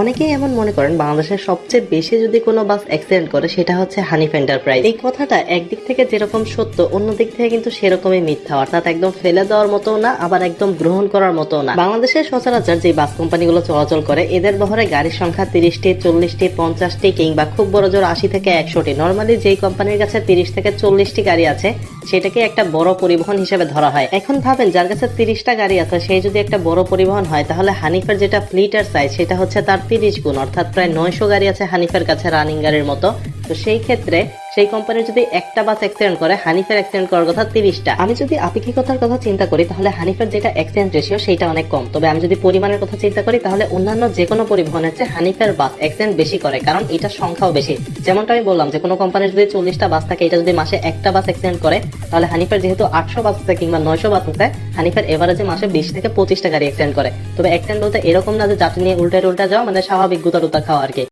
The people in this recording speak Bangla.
অনেকেই এমন মনে করেন, বাংলাদেশের সবচেয়ে বেশি যদি কোনো বাস অ্যাক্সিডেন্ট করে, সেটা হচ্ছে হানিফ এন্টারপ্রাইজ এই কথাটা একদিক থেকে যেরকম সত্য, অন্য দিক থেকে কিন্তু সেরকমই মিথ্যা। অর্থাৎ একদম ফেলে দেওয়ার মতো না, আবার একদম গ্রহণ করার মতো না। বাংলাদেশের সচরাচর যে বাস কোম্পানিগুলো চলাচল করে, এদের বহরে গাড়ির সংখ্যা তিরিশটি, চল্লিশটি, পঞ্চাশটি কিংবা খুব বড় জোর আশি থেকে একশোটি। নর্মালি যেই কোম্পানির কাছে তিরিশ থেকে চল্লিশটি গাড়ি আছে, সেটাকে একটা বড় পরিবহন হিসেবে ধরা হয়। এখন ভাবেন, যার কাছে তিরিশটা গাড়ি আছে সেই যদি একটা বড় পরিবহন হয়, তাহলে হানিফের যেটা ফ্লিটার সাইজ সেটা হচ্ছে তার তিরিশ গুণ, অর্থাৎ প্রায় নয়শো গাড়ি আছে হানিফের কাছে রানিং গাড়ির মতো। তো সেই ক্ষেত্রে সেই কোম্পানি যদি একটা বাস অ্যাক্সিডেন্ট করে হানিফের অ্যাক্সিডেন্ট করার কথা তিরিশটা। আমি যদি আপেক্ষিকতার কথা চিন্তা করি, তাহলে হানিফের যেটা অ্যাক্সিডেন্ট রেশিও সেটা অনেক কম। তবে আমি যদি পরিমাণের কথা চিন্তা করি, তাহলে অন্যান্য যে কোনো পরিবহনের চেয়ে হানিফের বাস অ্যাক্সিডেন্ট বেশি করে, কারণ এটা সংখ্যাও বেশি। যেমনটা আমি বললাম যে, কোনো কোম্পানির যদি চল্লিশটা বাস থাকে, এটা যদি মাসে একটা বাস অ্যাক্সিডেন্ট করে, তাহলে হানিফের যেহেতু আটশো বাস আছে কিংবা নয়শো বাস আছে হানিফের এভারেজে মাসে বিশ থেকে পঁচিশটা গাড়ি অ্যাক্সিডেন্ট করে। তবে অ্যাক্সিডেন্ট বলতে এরকম না যে, যাত্রী নিয়ে উল্টে উল্টা যাওয়া মানে স্বাভাবিক গুতা টুতা খাওয়া আর কি।